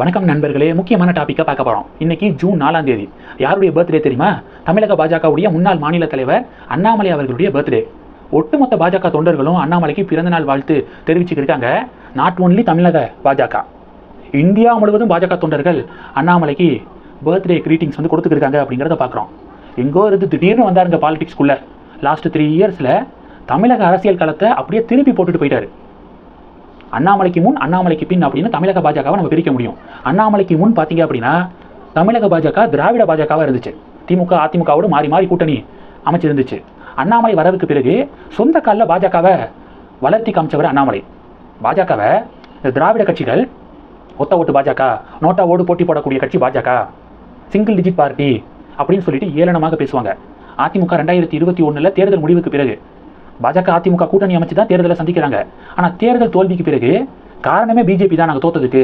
வணக்கம் நண்பர்களே முக்கியமான டாப்பிக்கை பார்க்க போகிறோம் இன்னைக்கு ஜூன் நாலாம் தேதி. யாருடைய பர்த்டே தெரியுமா? தமிழக பாஜகவுடைய முன்னாள் மாநில தலைவர் அண்ணாமலை அவர்களுடைய பர்த்டே ஒட்டுமொத்த பாஜக தொண்டர்களும் அண்ணாமலைக்கு பிறந்தநாள் வாழ்த்து தெரிவிச்சுக்கிருக்காங்க நாட் ஒன்லி தமிழக பாஜக. இந்தியா முழுவதும் பாஜக தொண்டர்கள் அண்ணாமலைக்கு பர்த்டே கிரீட்டிங்ஸ் வந்து கொடுத்துருக்காங்க அப்படிங்கிறத பார்க்குறோம். எங்கோ இருந்து திடீர்னு வந்தாருங்க பாலிடிக்ஸ்குள்ளே லாஸ்ட் த்ரீ இயர்ஸில் தமிழக அரசியல் களத்தை அப்படியே திருப்பி போட்டுட்டு போயிட்டாரு. அண்ணாமலைக்கு முன் அண்ணாமலைக்கு பின் அப்படின்னு தமிழக பாஜகவை நம்ம பிரிக்க முடியும். அண்ணாமலைக்கு முன் பார்த்தீங்க அப்படின்னா தமிழக பாஜக திராவிட பாஜகவாக இருந்துச்சு. திமுக அதிமுகவோடு மாறி மாறி கூட்டணி அமைச்சிருந்துச்சு. அண்ணாமலை வரவுக்கு பிறகு சொந்த காலில் பாஜகவை வளர்த்தி காமிச்சவர் அண்ணாமலை. பாஜகவை இந்த திராவிட கட்சிகள் ஒத்த ஓட்டு பாஜக நோட்டா ஓடு போட்டி போடக்கூடிய கட்சி பாஜக சிங்கிள் டிஜிட் பார்ட்டி அப்படின்னு சொல்லிட்டு ஏளனமாக பேசுவாங்க. அதிமுக ரெண்டாயிரத்தி இருபத்தி ஒன்றில் தேர்தல் முடிவுக்கு பிறகு பாஜக அதிமுக கூட்டணி அமைச்சு தான் தேர்தலை சந்திக்கிறாங்க. ஆனால் தேர்தல் தோல்விக்கு பிறகு காரணமே பிஜேபி தான் நாங்கள் தோத்ததுக்கு.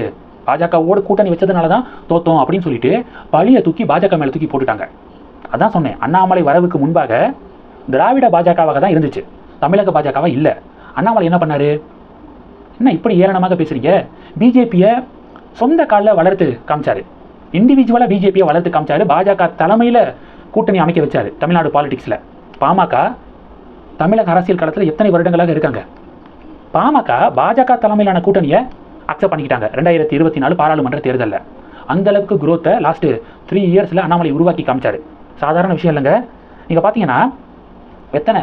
பாஜகவோட கூட்டணி வச்சதுனால தான் தோத்தோம் அப்படின்னு சொல்லிட்டு பழியை தூக்கி பாஜக மேலே தூக்கி போட்டுட்டாங்க. அதான் சொன்னேன் அண்ணாமலை வரவுக்கு முன்பாக திராவிட பாஜகவாக தான் இருந்துச்சு. தமிழக பாஜகவாக இல்லை. அண்ணாமலை என்ன பண்ணார்? என்ன இப்படி ஏளனமாக பேசுறீங்க? பிஜேபியை சொந்த காலில் வளர்த்து காமிச்சார். இண்டிவிஜுவலாக பிஜேபியை வளர்த்து காமிச்சாரு. பாஜக தலைமையில் கூட்டணி அமைக்க வச்சார் தமிழ்நாடு பாலிடிக்ஸில் பாமக தமிழக அரசியல் களத்தில் எத்தனை வருடங்களாக இருக்காங்க? பாமக பாஜக தலைமையிலான கூட்டணியை அக்செப்ட் பண்ணிக்கிட்டாங்க. ரெண்டாயிரத்தி இருபத்தி நாலு பாராளுமன்ற தேர்தலில். அந்த அளவுக்கு லாஸ்ட்டு த்ரீ இயர்ஸில் அண்ணாமலை உருவாக்கி காமிச்சாரு. சாதாரண விஷயம் இல்லைங்க. நீங்கள் பார்த்தீங்கன்னா எத்தனை?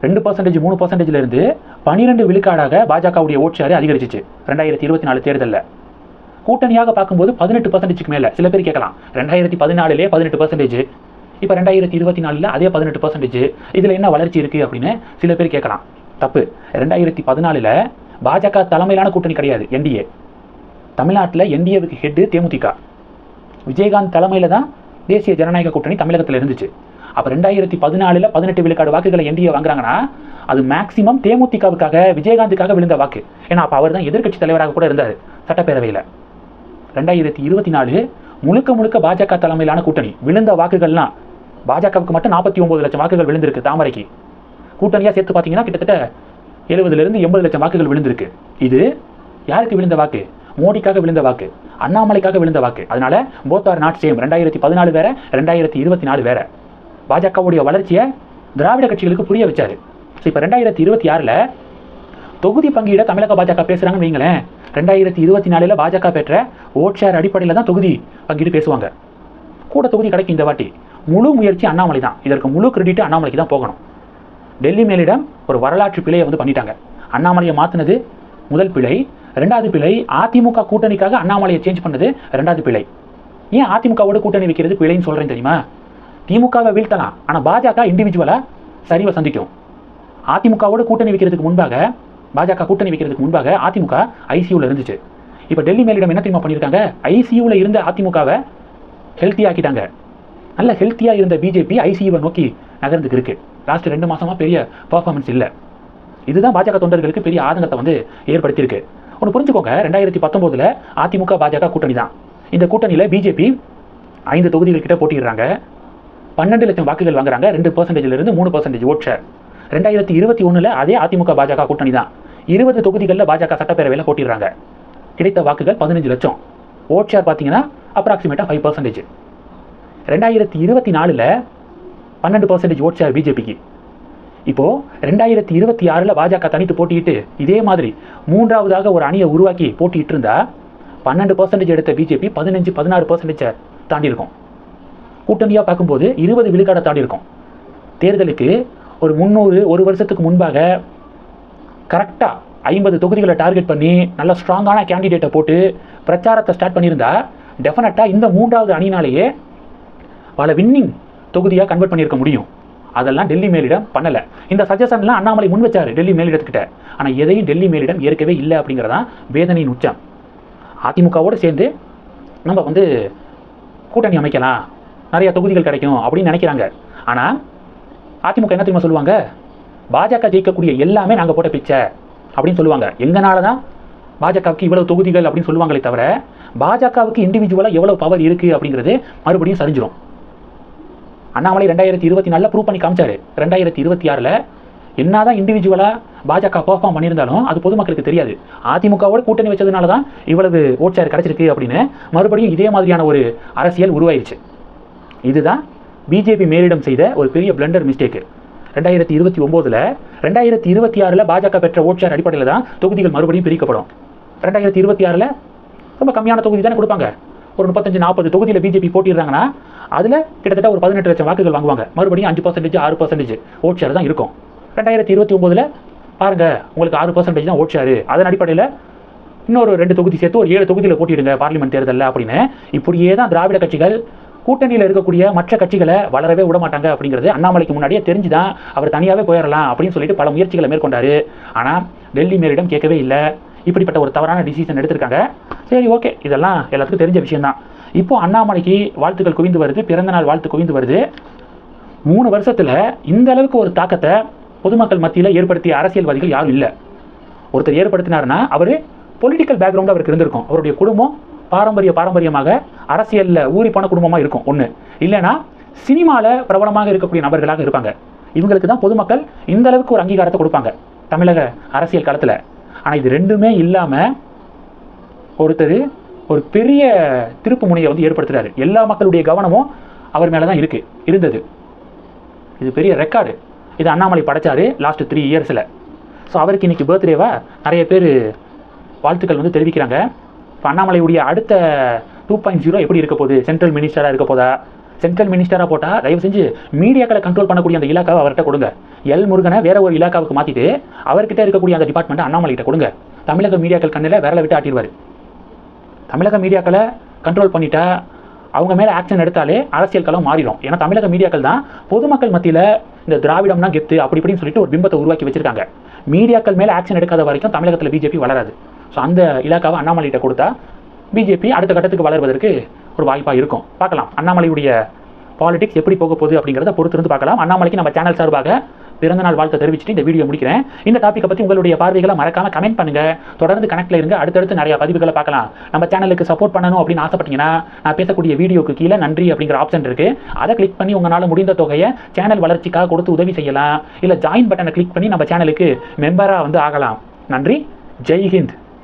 ரெண்டு பர்சன்டேஜ் மூணு பர்சன்டேஜ்லேருந்து பனிரெண்டு விழுக்காடாக பாஜகவுடைய ஓட்சியாரே அதிகரிச்சிச்சு. ரெண்டாயிரத்தி இருபத்தி நாலு தேர்தலில். கூட்டணியாக பார்க்கும்போது பதினெட்டு பர்சன்டேஜ்க்கு மேலே. சில பேர் கேட்கலாம். ரெண்டாயிரத்தி பதினாலுலேயே பதினெட்டு பர்சன்டேஜ் இப்போ ரெண்டாயிரத்தி இருபத்தி நாலில் அதே பதினெட்டு பர்சன்டேஜ் இதில் என்ன வளர்ச்சி இருக்குது அப்படின்னு சில பேர் கேட்கலாம். தப்பு. ரெண்டாயிரத்தி பதினாலில் பாஜக தலைமையிலான கூட்டணி கிடையாது என்டிஏ தமிழ்நாட்டில் என்டிஏவுக்கு ஹெட்டு தேமுதிக. விஜயகாந்த் தலைமையில் தான் தேசிய ஜனநாயக கூட்டணி தமிழகத்தில் இருந்துச்சு. அப்போ ரெண்டாயிரத்தி பதினாலில் பதினெட்டு விழுக்காடு வாக்குகளை என்டிஏ வாங்குறாங்கன்னா அது மேக்சிமம் தேமுதிகவுக்காக விஜயகாந்துக்காக விழுந்த வாக்கு. ஏன்னா அப்போ அவர் தான் எதிர்க்கட்சி தலைவராக கூட இருந்தார் சட்டப்பேரவையில். ரெண்டாயிரத்தி இருபத்தி நாலு முழுக்க முழுக்க பாஜக தலைமையிலான கூட்டணி விழுந்த வாக்குகள்லாம் பாஜகவுக்கு மட்டும் நாற்பத்தி ஒன்பது லட்சம் வாக்குகள் விழுந்திருக்கு தாமரைக்கு. கூட்டணியாக சேர்த்து பார்த்தீங்கன்னா கிட்டத்தட்ட எழுபதுலேருந்து எண்பது லட்சம் வாக்குகள் விழுந்திருக்கு. இது யாருக்கு விழுந்த வாக்கு? மோடிக்காக விழுந்த வாக்கு. அண்ணாமலைக்காக விழுந்த வாக்கு. அதனால போத் ஆர் நாட் சேம். ரெண்டாயிரத்தி பதினாலு வேற ரெண்டாயிரத்தி இருபத்தி நாலு வேற. பாஜகவுடைய வளர்ச்சியை திராவிட கட்சிகளுக்கு புரிய வச்சாரு. ஸோ இப்போ ரெண்டாயிரத்தி இருபத்தி ஆறில் தொகுதி பங்கீட தமிழக பாஜக பேசுகிறாங்கன்னு வைங்களேன். ரெண்டாயிரத்தி இருபத்தி நாலில் பாஜக பெற்ற ஓட் ஷேர் அடிப்படையில் தான் தொகுதி பங்கீடு பேசுவாங்க. கூட தொகுதி கிடைக்கும் இந்த வாட்டி. முழு முயற்சி அண்ணாமலை தான். இதற்கு முழு கிரெடிட் அண்ணாமலைக்கு தான் போகணும். டெல்லி மேலிடம் ஒரு வரலாற்று பிழையை வந்து பண்ணிட்டாங்க. அண்ணாமலையை மாற்றினது முதல் பிழை. ரெண்டாவது பிழை அதிமுக கூட்டணிக்காக அண்ணாமலையை சேஞ்ச் பண்ணது ரெண்டாவது பிழை. ஏன் அதிமுகவோட கூட்டணி வைக்கிறது பிழைன்னு சொல்கிறேன் தெரியுமா? திமுகவை வீழ்த்தலாம். ஆனால் பாஜக இண்டிவிஜுவலாக சரிவை சந்திக்கும். அதிமுகவோட கூட்டணி வைக்கிறதுக்கு முன்பாக பாஜக கூட்டணி வைக்கிறதுக்கு முன்பாக அதிமுக ஐசியூவில் இருந்துச்சு. இப்போ டெல்லி மேலிடம் என்ன தெரியுமா பண்ணியிருக்காங்க ஐசியூவில் இருந்த அதிமுகவை ஹெல்த்தி ஆக்கிட்டாங்க. நல்ல ஹெல்த்தியாக இருந்த பிஜேபி ஐசியூவை நோக்கி நகர்ந்துக்கு இருக்கு லாஸ்ட் ரெண்டு மாசமா பெரிய பர்ஃபார்மன்ஸ் இல்லை. இதுதான் பாஜக தொண்டர்களுக்கு பெரிய ஆதங்கத்தை வந்து ஏற்படுத்தியிருக்கு. ஒன்று புரிஞ்சுக்கோங்க ரெண்டாயிரத்தி பத்தொம்போதில் அதிமுக பாஜக கூட்டணி தான். இந்த கூட்டணியில் பிஜேபி ஐந்து தொகுதிகள் கிட்ட போட்டிடுறாங்க பன்னெண்டு லட்சம் வாக்குகள் வாங்குறாங்க. ரெண்டு பர்சன்டேஜ்ல இருந்து மூணு பர்சன்டேஜ் ஓட் ஷேர் ரெண்டாயிரத்தி இருபத்தி ஒன்றில் அதே அதிமுக பாஜக கூட்டணி தான். இருபது தொகுதிகளில் பாஜக சட்டப்பேரவையில் போட்டிடுறாங்க கிடைத்த வாக்குகள் பதினஞ்சு லட்சம். ஓட் ஷேர் பார்த்தீங்கன்னா அப்ராக்சிமேட்டாக ஃபைவ் பர்சன்டேஜ் ரெண்டாயிரத்தி இருபத்தி நாலில் பன்னெண்டு பர்சன்டேஜ் ஓட் ஷேர் பிஜேபிக்கு இப்போது ரெண்டாயிரத்தி இருபத்தி ஆறில் பாஜக தனித்து போட்டியிட்டு இதே மாதிரி மூன்றாவதாக ஒரு அணியை உருவாக்கி போட்டிட்டு இருந்தால் பன்னெண்டு பர்சன்டேஜ் எடுத்த பிஜேபி பதினஞ்சு பதினாறு பர்சன்டேஜை தாண்டிருக்கும் கூட்டணியாக பார்க்கும்போது இருபது விழுக்காடை தாண்டியிருக்கும். தேர்தலுக்கு ஒரு முந்நூறு ஒரு வருஷத்துக்கு முன்பாக கரெக்டாக ஐம்பது தொகுதிகளை டார்கெட் பண்ணி நல்ல ஸ்ட்ராங்கான கேண்டிடேட்டை போட்டு பிரச்சாரத்தை ஸ்டார்ட் பண்ணியிருந்தா டெஃபினட்டாக இந்த மூன்றாவது அணினாலேயே பல வின்னிங் தொகுதியாக கன்வெர்ட் பண்ணியிருக்க முடியும். அதெல்லாம் டெல்லி மேலிடம் பண்ணலை. இந்த சஜஷன்லாம் அண்ணாமலை முன் வச்சார் டெல்லி மேலிடத்துக்கிட்ட. ஆனால் எதையும் டெல்லி மேலிடம் ஏற்கவே இல்லை அப்படிங்கிறதான் வேதனையின் உச்சம். அதிமுகவோடு சேர்ந்து நம்ம வந்து கூட்டணி அமைக்கலாம். நிறைய தொகுதிகள் கிடைக்கும் அப்படின்னு நினைக்கிறாங்க. ஆனால் அதிமுக என்ன தெரியுமா சொல்லுவாங்க? பாஜக ஜெயிக்கக்கூடிய எல்லாமே நாங்கள் போட்ட பிச்சை அப்படின்னு சொல்லுவாங்க. எங்கனால தான் பாஜகவுக்கு இவ்வளவு தொகுதிகள் அப்படின்னு சொல்லுவாங்களே தவிர பாஜகவுக்கு இண்டிவிஜுவலாக எவ்வளோ பவர் இருக்குது அப்படிங்கிறது மறுபடியும் சரிஞ்சிடும் அண்ணாமலை ரெண்டாயிரத்தி இருபத்தி நாலில் ப்ரூவ் பண்ணி காமிச்சாரு. ரெண்டாயிரத்தி இருபத்தி ஆறில் என்னதான் இண்டிவிஜுவலாக பாஜக பெர்ஃபார்ம் பண்ணியிருந்தாலும் அது பொதுமக்களுக்கு தெரியாது. அதிமுகவோட கூட்டணி வச்சதுனால தான் இவ்வளவு ஓட்சார் கிடச்சிருக்கு கிடைச்சிருக்கு அப்படின்னு மறுபடியும் இதே மாதிரியான ஒரு அரசியல் உருவாயிருச்சு. இதுதான் பிஜேபி மேலிடம் செய்த ஒரு பெரிய பிளண்டர் மிஸ்டேக்கு ரெண்டாயிரத்தி இருபத்தி ஒம்போதில் ரெண்டாயிரத்தி இருபத்தி ஆறில் பாஜக பெற்ற ஓட்சார் அடிப்படையில் தான் தொகுதிகள் மறுபடியும் பிரிக்கப்படும். ரெண்டாயிரத்தி இருபத்தி ஆறில் ரொம்ப கம்மியான தொகுதி தானே கொடுப்பாங்க. ஒரு முப்பத்தஞ்சு நாற்பது தொகுதியில் பிஜேபி போட்டிடுறாங்கன்னா அதில் கிட்டத்தட்ட ஒரு பதினெட்டு லட்சம் வாக்குகள் வாங்குவாங்க. மறுபடியும் அஞ்சு பர்சன்டேஜ் ஆறு பர்சன்டேஜ் ஓட் ஷேர் தான் இருக்கும். ரெண்டாயிரத்தி இருபத்தி ஒம்போதில் பாருங்க உங்களுக்கு ஆறு பர்சன்டேஜ் தான் ஓட் ஷேர் அதன் அடிப்படையில் இன்னொரு ரெண்டு தொகுதி சேர்த்து ஒரு ஏழு தொகுதியில் போட்டிடுங்க பார்லிமெண்ட் தேர்தலில் அப்படின்னு. இப்படியே தான் திராவிட கட்சிகள் கூட்டணியில் இருக்கக்கூடிய மற்ற கட்சிகளை வளரவே விட மாட்டாங்க அப்படிங்கிறது அண்ணாமலைக்கு முன்னாடியே தெரிஞ்சு தான் அவர் தனியாகவே போயிடலாம் அப்படின்னு சொல்லிட்டு பல முயற்சிகளை மேற்கொண்டாரு. ஆனால் டெல்லி மேலிடம் கேட்கவே இல்லை. இப்படிப்பட்ட ஒரு தவறான டிசிஷன் எடுத்திருக்காங்க. சரி ஓகே இதெல்லாம் எல்லாத்துக்கும் தெரிஞ்ச விஷயம்தான். இப்போ அண்ணாமலைக்கு வாழ்த்துக்கள் குவிந்து வருது பிறந்தநாள் வாழ்த்து குவிந்து வருது. மூணு வருஷத்தில் இந்த அளவுக்கு ஒரு தாக்கத்தை பொதுமக்கள் மத்தியில் ஏற்படுத்திய அரசியல்வாதிகள் யாரும் இல்லை. ஒருத்தர் ஏற்படுத்தினாருன்னா அவர் பொலிட்டிக்கல் பேக்ரவுண்டு அவருக்கு இருந்திருக்கும். அவருடைய குடும்பம் பாரம்பரிய பாரம்பரியமாக அரசியலில் ஊறி போன குடும்பமாக இருக்கும் ஒன்று இல்லைன்னா சினிமாவில் பிரபலமாக இருக்கக்கூடிய நபர்களாக இருப்பாங்க. இவங்களுக்கு தான் பொதுமக்கள் இந்த அளவுக்கு ஒரு அங்கீகாரத்தை கொடுப்பாங்க தமிழக அரசியல் களத்தில். ஆனால் இது ரெண்டுமே இல்லாமல் ஒருத்தர் ஒரு பெரிய திருப்பு முனையை வந்து ஏற்படுத்துகிறாரு எல்லா மக்களுடைய கவனமும் அவர் மேலே தான் இருக்குது இருந்தது. இது பெரிய ரெக்கார்டு இது அண்ணாமலை படைச்சார் லாஸ்ட் த்ரீ இயர்ஸில் ஸோ அவருக்கு இன்றைக்கி பர்த்டேவா நிறைய பேர் வாழ்த்துக்கள் வந்து தெரிவிக்கிறாங்க. இப்போ அண்ணாமலையுடைய அடுத்த டூ பாயிண்ட் ஜீரோ எப்படி இருக்க போகுது? சென்ட்ரல் மினிஸ்டராக இருக்க போதா? சென்ட்ரல் மினிஸ்டராக போட்டால் தயவு செஞ்சு மீடியாக்களை கண்ட்ரோல் பண்ணக்கூடிய அந்த இலாக்காவை அவர்கிட்ட கொடுங்க. எல் முருகனை வேற ஒரு இலாக்காவுக்கு மாற்றிட்டு அவர்கிட்ட இருக்கக்கூடிய அந்த டிபார்ட்மெண்ட் அண்ணாமலைகிட்ட கொடுங்க. தமிழக மீடியாக்கள் கண்ணில் விரல விட்டு ஆட்டிடுவார். தமிழக மீடியாக்களை கண்ட்ரோல் பண்ணிட்டா அவங்க மேலே ஆக்ஷன் எடுத்தாலே அரசியல் களம் மாறிடும். ஏன்னா தமிழக மீடியாக்கள் தான் பொதுமக்கள் மத்தியில் இந்த திராவிடம்னா கெத்து அப்படி இப்படின்னு சொல்லிட்டு ஒரு பிம்பத்தை உருவாக்கி வச்சிருக்காங்க. மீடியாக்கள் மேலே ஆக்ஷன் எடுக்காத வரைக்கும் தமிழகத்தில் பிஜேபி வளராது. ஸோ அந்த இலாக்காவை அண்ணாமலைகிட்ட கொடுத்தா பிஜேபி அடுத்த கட்டத்துக்கு வளர்வதற்கு ஒரு வாய்ப்பாக இருக்கும். பார்க்கலாம். அண்ணாமலையுடைய பாலிடிக்ஸ் எப்படி போக போகுது அப்படிங்கிறத பொறுத்திருந்து பார்க்கலாம். அண்ணாமலைக்கு நம்ம சேனல் சார்பாக பிறந்தநாள் வாழ்த்தை தெரிவிச்சுட்டு இந்த வீடியோ முடிக்கிறேன். இந்த டாப்பிக்கை பற்றி உங்களுடைய பார்வைகளை மறக்காம கமெண்ட் பண்ணுங்கள் தொடர்ந்து கனெக்டில் இருங்க. அடுத்தடுத்து நிறைய பதிவுகளை பார்க்கலாம். நம்ம சேனலுக்கு சப்போர்ட் பண்ணணும் அப்படின்னு ஆசைப்பட்டீங்கன்னா நான் பேசக்கூடிய வீடியோக்கு கீழே நன்றி அப்படிங்கிற ஆப்ஷன் இருக்குது அதை கிளிக் பண்ணி உங்களால் முடிந்த தொகையை சேனல் வளர்ச்சிக்காக கொடுத்து உதவி செய்யலாம். இல்லை ஜாயின் பட்டனை கிளிக் பண்ணி நம்ம சேனலுக்கு மெம்பராக வந்து ஆகலாம். நன்றி. ஜெய்ஹிந்த்